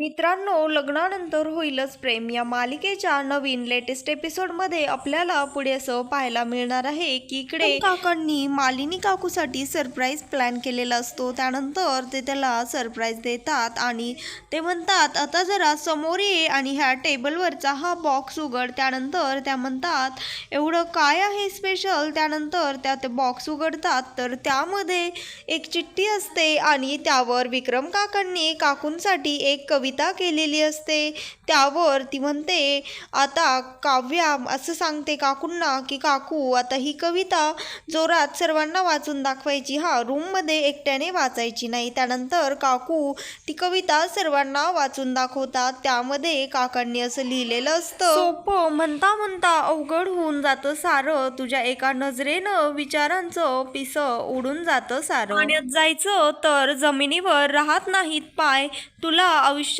मित्रांनो लग्नानंतर होईलच प्रेम. या मालिकेच्या नवीन लेटेस्ट एपिसोडमध्ये आपल्याला पुढे असं पाहायला मिळणार आहे की इकडे काकांनी मालिनी काकूसाठी सरप्राईज प्लॅन केलेला असतो. त्यानंतर ते त्याला सरप्राईज देतात आणि ते म्हणतात आता जरा समोर ये आणि ह्या टेबलवरचा हा बॉक्स उघड. त्यानंतर त्या म्हणतात एवढं काय आहे स्पेशल त्यानंतर त्या ते बॉक्स उघडतात. तर त्यामध्ये एक चिठ्ठी असते आणि त्यावर विक्रम काकांनी काकूंसाठी एक कविता केलेली असते. त्यावर ती म्हणते आता काव्या असं सांगते काकूंना की काकू आता ही कविता जोरात सर्वांना वाचून दाखवायची. हा रूममध्ये एकट्याने वाचायची नाही. त्यानंतर काकू ती कविता सर्वांना वाचून दाखवतात. त्यामध्ये काकांनी असं लिहिलेलं असतं सोपं म्हणता म्हणता अवघड होऊन जातं सारं. तुझ्या एका नजरेनं विचारांचं पिस उडून जातं सारं. पाण्यात जायचं तर जमिनीवर राहत नाहीत पाय. तुला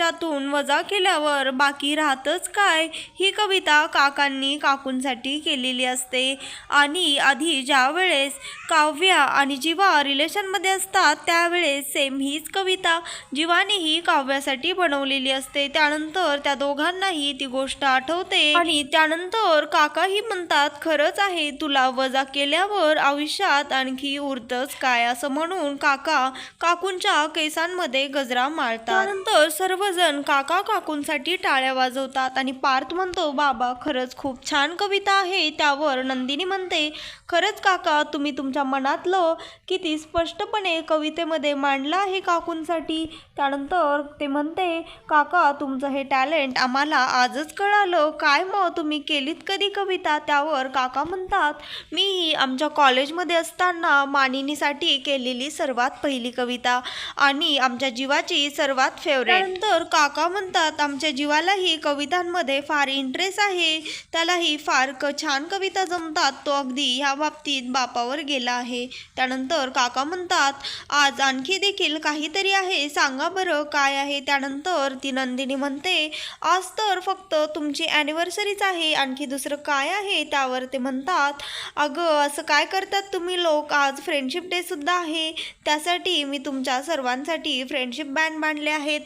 आयुष्यातून वजा केल्यावर बाकी राहतच काय ही कविता काकांनी काकूंसाठी केलेली असते. आणि आधी ज्या वेळेस काव्या आणि जीवा रिलेशनमध्ये असतात त्यावेळेस सेम हीच कविता जीवानेही काव्यासाठी बनवलेली असते. त्यानंतर त्या दोघांनाही ती गोष्ट आठवते. आणि त्यानंतर काकाही म्हणतात खरंच आहे तुला वजा केल्यावर आयुष्यात आणखी उरतच काय? असं म्हणून काका काकूंच्या केसांमध्ये गजरा माळतात. त्यानंतर सर्वजण काका काकूंसाठी टाळ्या वाजवतात आणि पार्थ म्हणतो बाबा खरंच खूप छान कविता आहे त्यावर नंदिनी म्हणते खरंच काका तुम्ही तुमच्या मनातलं किती स्पष्टपणे कवितेमध्ये मांडलं आहे काकूंसाठी? त्यानंतर ते म्हणते काका तुमचं हे टॅलेंट आम्हाला आजच कळालं. काय मग तुम्ही केलीत कधी कविता? त्यावर काका म्हणतात मी ही आमच्या कॉलेजमध्ये असताना मानिनीसाठी केलेली सर्वात पहिली कविता आणि आमच्या जीवाची सर्वात फेवरेट नंतर काका म्हणतात आमच्या जीवालाही कवितांमध्ये फार इंटरेस्ट आहे. त्यालाही फार क छान कविता जमतात. तो अगदी ह्या बाबतीत बापावर गेला आहे. त्यानंतर काका म्हणतात आज आणखी देखील काहीतरी आहे. सांगा बरं काय आहे? त्यानंतर ती नंदिनी म्हणते आज तर फक्त तुमची ॲनिव्हर्सरीच आहे. आणखी दुसरं काय आहे? त्यावर ते म्हणतात अगं असं काय करतात तुम्ही लोक? आज फ्रेंडशिप डे सुद्धा आहे. त्यासाठी मी तुमच्या सर्वांसाठी फ्रेंडशिप बँड बांधले आहेत.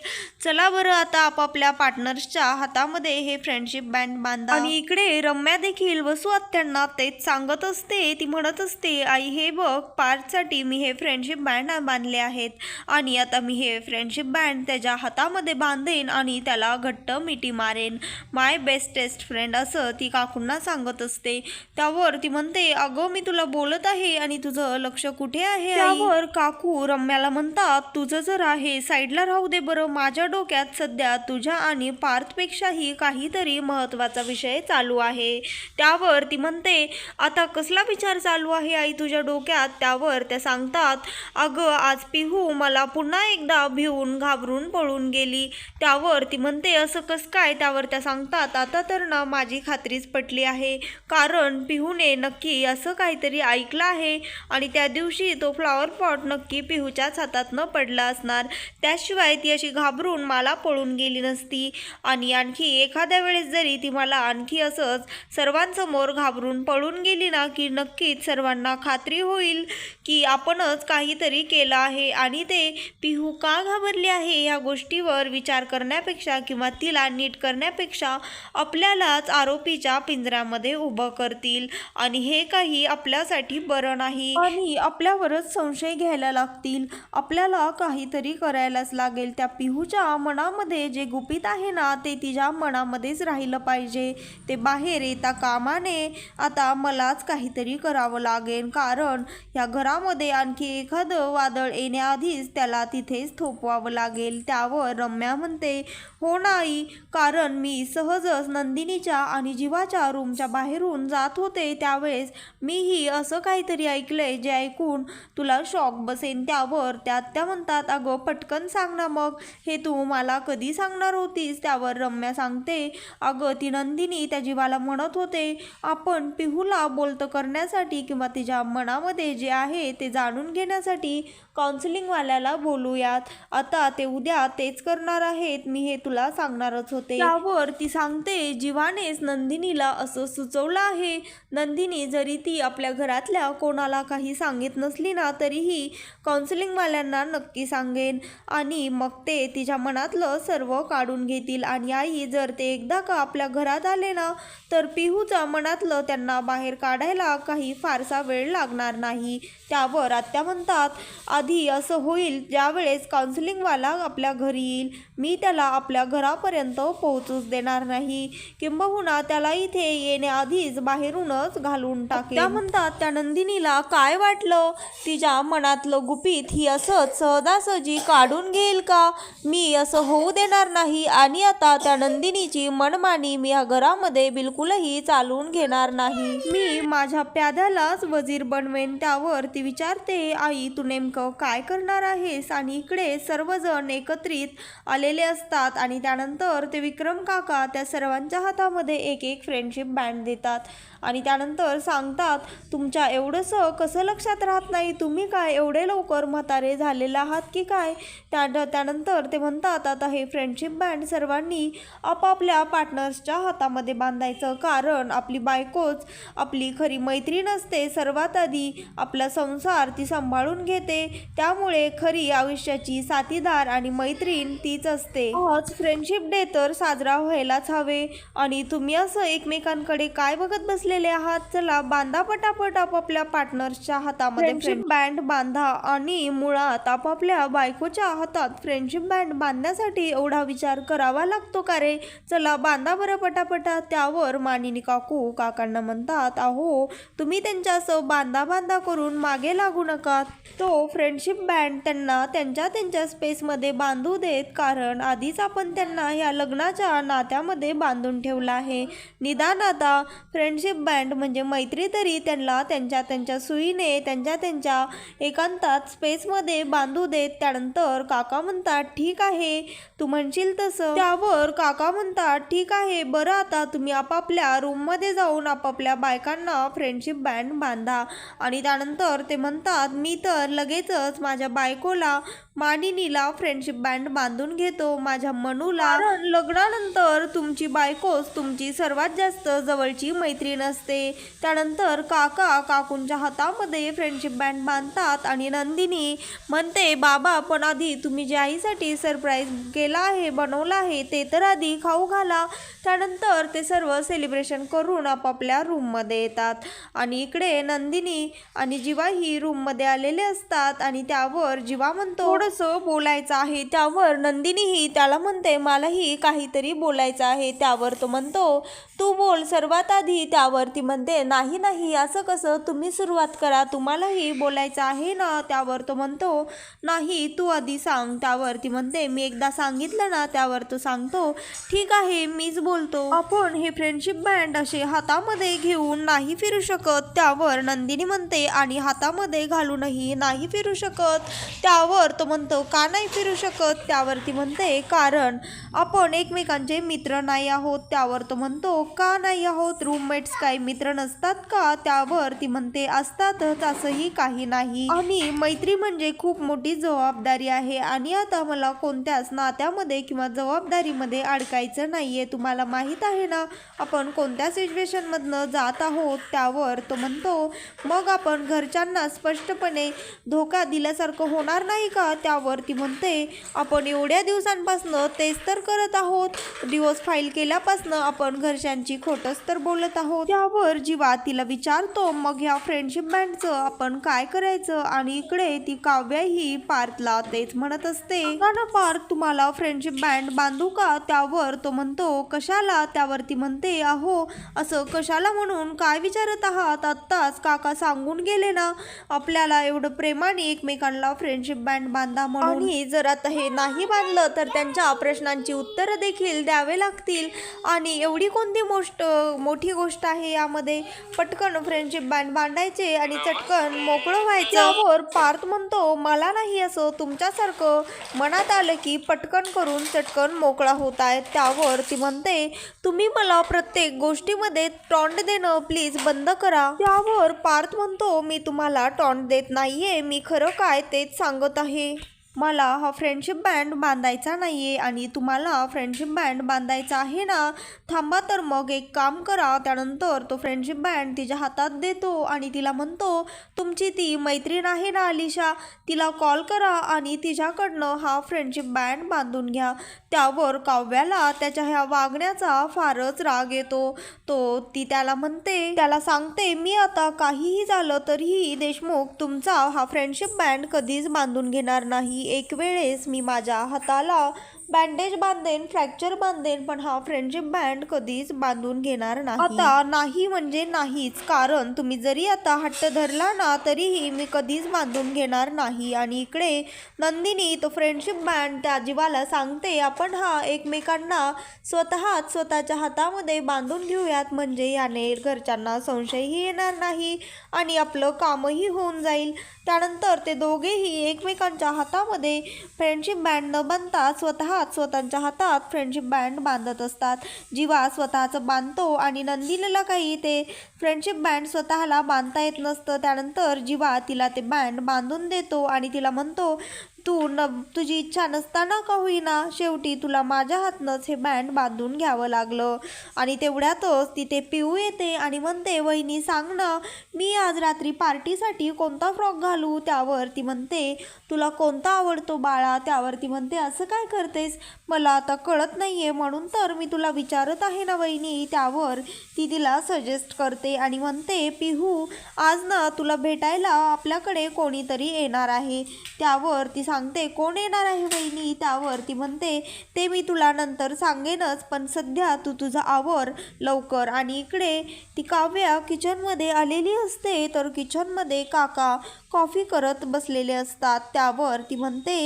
चला बरं आता आपापल्या पार्टनर्सच्या हातामध्ये हे फ्रेंडशिप बँड बांधा. आणि इकडे रम्या देखील वसू आत्यांना तेच सांगत असते. ती म्हणत असते आई हे बघ पार्कसाठी मी हे फ्रेंडशिप बँड बांधले आहेत. आणि आता मी हे फ्रेंडशिप बँड त्याच्या हातामध्ये बांधेन आणि त्याला घट्ट मिठी मारेन. माय बेस्टेस्ट फ्रेंड असं ती काकूंना सांगत असते. त्यावर ती म्हणते अगं मी तुला बोलत आहे आणि तुझं लक्ष कुठे आहे त्यावर काकू रम्याला म्हणतात तुझं जर आहे साईडला राहू दे बरं. माझ्या डोक्यात सध्या तुझ्या आणि पार्थपेक्षाही काहीतरी महत्त्वाचा विषय चालू आहे. त्यावर ती म्हणते आता कसला विचार चालू आहे आई तुझ्या डोक्यात. त्यावर त्या सांगतात अगं आज पिहू मला पुन्हा एकदा भिवून घाबरून पळून गेली. त्यावर ती म्हणते असं कसं काय? त्यावर त्या सांगतात आता तर ना माझी खात्रीच पटली आहे. कारण पिहूने नक्की असं काहीतरी ऐकलं आहे आणि त्या दिवशी तो फ्लॉवर पॉट नक्की पिहूच्याच हातात न पडला असणार. त्याशिवाय ती अशी घाबरून मला पळून गेली नसती. आणि आणखी एखाद्या वेळेस जरी ती मला आणखी असंच सर्वांसमोर घाबरून पळून गेली ना की नक्कीच सर्वांना खात्री होईल की आपणच काहीतरी केलं आहे आणि ते पिहू का घाबरली आहे या गोष्टीवर विचार करण्यापेक्षा किंवा तिला नीट करण्यापेक्षा आपल्यालाच आरोपीच्या पिंजऱ्यामध्ये उभं करतील. आणि हे काही आपल्यासाठी बरं नाही. आणि आपल्यावरच संशय घ्यायला लागतील. आपल्याला काहीतरी करायलाच लागेल. त्या पिहूच्या मनामध्ये जे गुपित आहे ना ते तिच्या मनामध्येच राहिलं पाहिजे. ते बाहेर येता कामाने. आता मलाच काहीतरी करावं लागेल कारण या घरामध्ये आणखी एखादं वादळ येण्याआधीच त्याला तिथेच थोपवावं लागेल. त्यावर रम्या म्हणते हो नाही. कारण मी सहजच नंदिनीच्या आणि जीवाच्या रूमच्या बाहेरून जात होते त्यावेळेस मीही असं काहीतरी ऐकलंय जे ऐकून तुला शॉक बसेन. त्यावर त्या त्या म्हणतात अगं पटकन सांग ना मग. हे तू मला कधी सांगणार होतीस? त्यावर रम्या सांगते अगं ती नंदिनी त्या जीवाला म्हणत होते आपण पिहूला बोलतं करण्यासाठी किंवा तिच्या मनामध्ये जे आहे ते जाणून घेण्यासाठी काउन्सिलिंगवाल्याला बोलूयात. आता ते उद्या तेच करणार आहेत. मी हे तुला सांगणारच होते. त्यावर ती सांगते जीवानेच नंदिनीला असं सुचवलं आहे. नंदिनी जरी ती आपल्या घरातल्या कोणाला काही सांगित नसली ना तरीही काउन्सिलिंगवाल्यांना नक्की सांगेन. आणि मग ते तिच्या मनातलं सर्व काढून घेतील. आणि आई जर ते एकदा का आपल्या घरात आले ना तर पिहूचा मनातलं त्यांना बाहेर काढायला काही फारसा वेळ लागणार नाही. त्यावर आत्या म्हणतात आधी असं होईल ज्यावेळेस काउन्सिलिंगवाला आपल्या घरी येईल. मी त्याला आपल्या घरापर्यंत पोहोचूच देणार नाही. किंबहुना त्याला इथे येण्याआधीच बाहेरूनच घालून टाकेल त्या म्हणतात त्या नंदिनीला काय वाटलं? तिच्या मनातलं गुपित ही असंच सहजासहजी काढून घेईल का? मी असं होऊ देणार नाही आणि आता त्या नंदिनीची मनमानी मी या घरामध्ये बिलकुलही चालवून घेणार नाही. मी माझ्या प्याद्यालाच वजीर बनवेन त्यावर ती विचारते आई तू नेमकं काय करणार आहेस? आणि इकडे सर्वजण एकत्रित आलेले असतात आणि त्यानंतर ते विक्रम काका त्या सर्वांच्या हातामध्ये एक एक फ्रेंडशिप बँड देतात. आणि त्यानंतर सांगतात तुमच्या एवढंसं कसं लक्षात राहत नाही? तुम्ही काय एवढे लवकर म्हातारे झालेले आहात की काय? त्या त्यानंतर ते म्हणतात आता हे फ्रेंडशिप बँड सर्वांनी आपापल्या पार्टनर्सच्या हातामध्ये बांधायचं. कारण आपली बायकोच आपली खरी मैत्रीण असते. सर्वात आधी आपला संसार ती सांभाळून घेते. त्यामुळे खरी आयुष्याची साथीदार आणि मैत्रीण तीच असते. आज फ्रेंडशिप डे तर साजरा व्हायलाच हवे. आणि तुम्ही असं एकमेकांकडे काय बघत बसले बसलेले आहात. चला बांधा पटापट आपापल्या पार्टनर्सच्या हातामध्ये फ्रेंडशिप बँड बांधा आणि मुळात आपापल्या बायकोच्या हातात फ्रेंडशिप बँड बांधण्यासाठी एवढा विचार करावा लागतो का रे? चला बांधा बरं पटापटा. त्यावर मानिनी काकू काकांना म्हणतात अहो तुम्ही त्यांच्यासह बांधा बांधा करून मागे लागू नका. तो फ्रेंडशिप बँड त्यांना त्यांच्या त्यांच्या स्पेसमध्ये बांधू देत कारण आधीच आपण त्यांना या लग्नाच्या नात्यामध्ये बांधून ठेवलं आहे. निदान आता फ्रेंडशिप बँड म्हणजे मैत्री तरी त्यांना त्यांच्या त्यांच्या सुईने त्यांच्या त्यांच्या एकांतात स्पेसमध्ये बांधू देत त्यानंतर काका म्हणतात ठीक आहे तू म्हणशील तसं. त्यावर काका म्हणतात ठीक आहे बरं आता तुम्ही आपापल्या रूममध्ये जाऊन आपापल्या बायकांना फ्रेंडशिप बँड बांधा. आणि त्यानंतर ते म्हणतात मी तर लगेचच माझ्या बायकोला मानिनीला फ्रेंडशिप बँड बांधून घेतो. माझ्या मनूला लग्नानंतर तुमची बायकोच तुमची सर्वात जास्त जवळची मैत्रीण असते. त्यानंतर काका काकूंच्या हातामध्ये फ्रेंडशिप बँड बांधतात आणि नंदिनी म्हणते बाबा पण आधी तुम्ही जे आईसाठी सरप्राईज केला आहे बनवलं आहे ते तर आधी खाऊ घाला. त्यानंतर ते सर्व सेलिब्रेशन करून आपापल्या रूममध्ये येतात. आणि इकडे नंदिनी आणि जीवा ही रूममध्ये आलेले असतात आणि त्यावर जीवा म्हणतो. थोडंसं बोलायचं आहे त्यावर नंदिनीही त्याला म्हणते मलाही काहीतरी बोलायचं आहे. त्यावर तो म्हणतो तू बोल सर्वात आधी त्यावर ती म्हणते नाही नाही असं कसं? तुम्ही सुरुवात करा तुम्हालाही बोलायचं आहे ना? त्यावर तो म्हणतो नाही तू आधी सांग. त्यावर ती म्हणते मी एकदा सांगितलं ना? त्यावर तो सांगतो ठीक आहे मीच बोलतो. आपण हे फ्रेंडशिप बँड असे हातामध्ये घेऊन नाही फिरू शकत. त्यावर नंदिनी म्हणते आणि हातामध्ये घालूनही नाही फिरू शकत. त्यावर तो म्हणतो का नाही फिरू शकत? त्यावर ती म्हणते कारण आपण एकमेकांचे मित्र नाही आहोत. त्यावर तो म्हणतो का नाही आहोत? रूममेट्स काही मित्र नसतात का? त्यावर ती म्हणते असतातच असंही काही नाही. आणि मैत्री म्हणजे खूप मोठी जबाबदारी आहे. आणि आता मला कोणत्याच नात्यामध्ये किंवा जबाबदारीमध्ये अडकायचं नाहीये. तुम्हाला माहीत आहे ना आपण कोणत्या सिच्युएशनमधनं जात आहोत? त्यावर तो म्हणतो मग आपण घरच्यांना स्पष्टपणे धोका दिल्यासारखं होणार नाही का? त्यावर ती म्हणते आपण एवढ्या दिवसांपासनं तेच तर करत आहोत. डिवोर्स फाईल केल्यापासनं आपण घरच्यांची खोटच तर बोलत आहोत. त्यावर जीवा तिला विचारतो मग ह्या फ्रेंडशिप बँडचं आपण काय करायचं? आणि इकडे ती काव्या ही पार्थला तेच म्हणत असते. "का ना पार्थ तुम्हाला फ्रेंडशिप बँड बांधू का? त्यावर तो म्हणतो कशाला? त्यावर ती म्हणते अहो असं कशाला म्हणून? काय विचारत आहात? आत्ताच काका सांगून गेले ना. आपल्याला एवढं प्रेमाने एकमेकांना फ्रेंडशिप बँड बांध म्हणून. आणि जर आता हे नाही बांधलं तर त्यांच्या प्रश्नांची उत्तरं देखील द्यावे लागतील. आणि एवढी कोणती गोष्ट मोठी गोष्ट आहे यामध्ये? पटकन फ्रेंडशिप बँड बांधायचे आणि चटकन मोकळं व्हायचं. पार्थ म्हणतो मला नाही असं तुमच्यासारखं. मनात आलं की पटकन करून चटकन मोकळा होत आहे. त्यावर ती म्हणते तुम्ही मला प्रत्येक गोष्टीमध्ये टॉन्ट देणं प्लीज बंद करा. त्यावर पार्थ म्हणतो मी तुम्हाला टॉन्ट देत नाहीये. मी खरं काय तेच सांगत आहे. मला हा फ्रेंडशिप बँड बांधायचा नाही आहे आणि तुम्हाला फ्रेंडशिप बँड बांधायचा आहे ना थांबा तर मग एक काम करा. त्यानंतर तो फ्रेंडशिप बँड तिच्या हातात देतो आणि तिला म्हणतो तुमची ती मैत्रीण आहे ना अलिशा? तिला कॉल करा आणि तिच्याकडनं हा फ्रेंडशिप बँड बांधून घ्या. त्यावर काव्याला त्याच्या ह्या वागण्याचा फारच राग येतो. तो ती त्याला म्हणते त्याला सांगते मी आता काहीही झालं तरीही देशमुख तुमचा हा फ्रेंडशिप बँड कधीच बांधून घेणार नाही. एक वेळेस मी माझ्या हाताला बँडेज बांधेन फ्रॅक्चर बांधेन पण हा फ्रेंडशिप बँड कधीच बांधून घेणार नाही. आता नाही म्हणजे नाहीच कारण तुम्ही जरी आता हट्ट धरला ना तरीही मी कधीच बांधून घेणार नाही. आणि इकडे नंदिनी तो फ्रेंडशिप बँड त्या जीवाला सांगते आपण हा एकमेकांना स्वतःच स्वतःच्या हातामध्ये बांधून घेऊयात म्हणजे याने घरच्यांना संशयही येणार नाही आणि आपलं कामही होऊन जाईल. त्यानंतर ते दोघेही एकमेकांच्या हातामध्ये फ्रेंडशिप बँड न बनता स्वतः स्वतःच स्वतःच्या हातात फ्रेंडशिप बँड बांधत असतात. जीवा स्वतःचं बांधतो आणि नंदिनीला काही ते फ्रेंडशिप बँड स्वतःला बांधता येत नसतं. त्यानंतर जीवा तिला ते बँड बांधून देतो आणि तिला म्हणतो तू न तुझी इच्छा नसताना का होईना? शेवटी तुला माझ्या हातनंच हे बँड बांधून घ्यावं लागलं. आणि तेवढ्यातच तिथे पिऊ येते आणि म्हणते वहिनी सांग ना मी आज रात्री पार्टीसाठी कोणता फ्रॉक घालू? त्यावर ती म्हणते तुला कोणता आवडतो बाळा? त्यावर ती म्हणते असं काय करतेस? मला आता कळत नाही आहे म्हणून तर मी तुला विचारत आहे ना वहिनी? त्यावर ती तिला सजेस्ट करते आणि म्हणते पिहू आज ना तुला भेटायला आपल्याकडे कोणीतरी येणार आहे. त्यावर ती सांगते कोण येणार आहे वहिनी त्यावर? ती म्हणते ते मी तुला नंतर सांगेनच पण सध्या तू तुझा आवर लवकर. आणि इकडे ती काव्या किचनमध्ये आलेली असते तर किचनमध्ये काका कॉफी करत बसलेले असतात. त्यावर ती म्हणते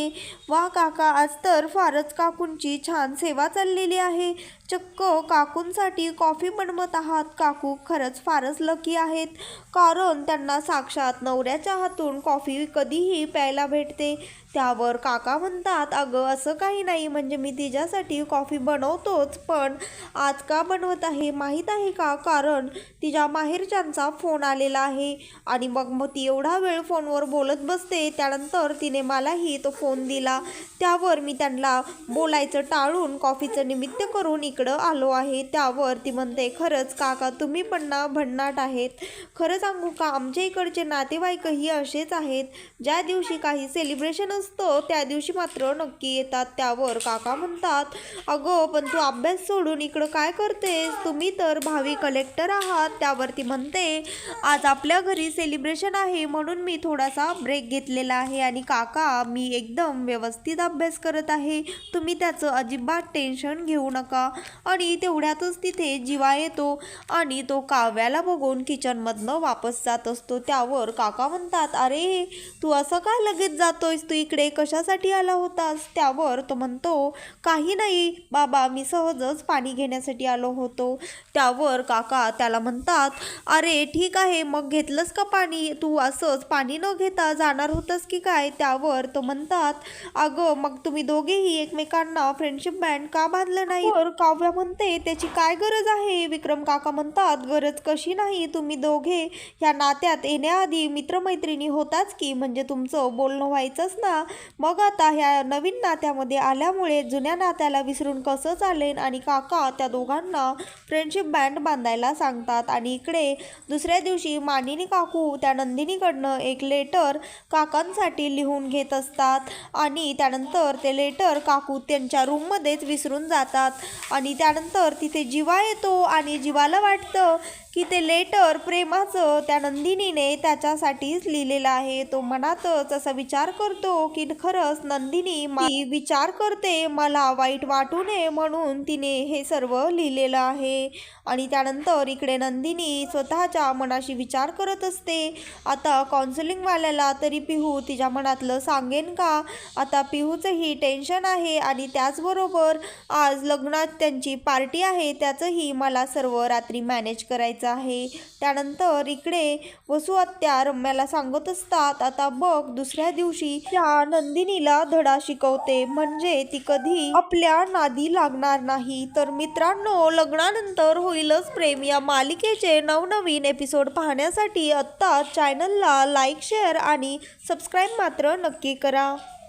वा काका आज तर फारच काकूंची छान सेवा चाललेली आहे. चक्क काकूंसाठी कॉफी बनवत आहात. काकू खरंच फारच लकी आहेत. कारण त्यांना साक्षात नवऱ्याच्या हातून कॉफी कधीही प्यायला भेटते. त्यावर काका म्हणतात अगं असं काही नाही. म्हणजे मी तिच्यासाठी कॉफी बनवतोच. पण आज का बनवत आहे माहीत आहे का? कारण तिच्या माहेरच्यांचा फोन आलेला आहे. आणि मग मग ती एवढा वेळ फोनवर बोलत बसते. त्यानंतर तिने मलाही तो फोन दिला. त्यावर मी त्यांना बोलायचं टाळून कॉफीचं निमित्त करून इकडं आलो आहे त्यावर ती म्हणते खरंच काका तुम्ही पण ना भन्नाट आहेत. खरं सांगू का आमच्या इकडचे नातेवाईकही असेच आहेत. ज्या दिवशी काही सेलिब्रेशन असतं त्या दिवशी मात्र नक्की येतात त्यावर. काका म्हणतात अगं पण तू अभ्यास सोडून इकडं काय करतेस? तुम्ही तर भावी कलेक्टर आहात. त्यावर ती म्हणते आज आपल्या घरी सेलिब्रेशन आहे म्हणून मी थोडासा ब्रेक घेतलेला आहे आणि काका मी एकदम व्यवस्थित अभ्यास करत आहे. तुम्ही त्याचं अजिबात टेन्शन घेऊ नका. आणि तेवढ्यातच तिथे जिवा येतो आणि तो काव्याला बघून किचनमधनं वापस जात असतो. त्यावर काका म्हणतात अरे तू असं काय लगेच जातोयस? तू इकडे कशासाठी आला होतास? त्यावर तो म्हणतो काही नाही बाबा मी सहजच पाणी घेण्यासाठी आलो होतो. त्यावर काका त्याला म्हणतात अरे ठीक आहे मग घेतलंस का पाणी? तू असंच पाणी न घेता जाणार होतंस की काय? त्यावर तो म्हणतात अगं मग तुम्ही दोघेही एकमेकांना फ्रेंडशिप बँड का बांधलं नाही? तर काव्या म्हणते त्याची काय गरज आहे? विक्रम काका म्हणतात गरज कशी नाही तुम्ही दोघे ह्या नात्यात येण्याआधी मित्रमैत्रिणी होताच की म्हणजे तुमचं बोलणं व्हायचंच ना. मग आता ह्या नवीन नात्यामध्ये आल्यामुळे जुन्या नात्याला विसरून कसं चालेल? आणि काका त्या दोघांना फ्रेंडशिप बँड बांधायला सांगतात. आणि इकडे दुसऱ्या दिवशी मानिनी काकू त्या नंदिनीकडनं एक लेटर काकांसाठी लिहून घेत असतात. आणि त्यानंतर ते लेटर काकू त्यांच्या रूममध्येच विसरून जातात. आणि आणि त्यानंतर तिथे जिवा येतो आणि जीवाला वाटतं की ते लेटर प्रेमाचं त्या नंदिनीने त्याच्यासाठीच लिहिलेलं आहे. तो मनातच असा विचार करतो की खरंच नंदिनी मी विचार करते मला वाईट वाटू नये म्हणून तिने हे सर्व लिहिलेलं आहे. आणि त्यानंतर इकडे नंदिनी स्वतःच्या मनाशी विचार करत असते. आता काउन्सिलिंगवाल्याला तरी पिहू तिच्या मनातलं सांगेन का? आता पिहूचंही टेन्शन आहे आणि त्याचबरोबर आज लग्नात त्यांची पार्टी आहे त्याचंही मला सर्व रात्री मॅनेज करायचं आहे. त्यानंतर इकडे वसुआत्या रम्याला सांगत असतात आता बघ दुसऱ्या दिवशी त्या नंदिनीला धडा शिकवते. म्हणजे ती कधी आपल्या नादी लागणार नाही. तर मित्रांनो लग्नानंतर होईलच प्रेम. या मालिकेचे नवनवीन एपिसोड पाहण्यासाठी आत्ता चॅनलला लाईक शेअर आणि सबस्क्राईब मात्र नक्की करा.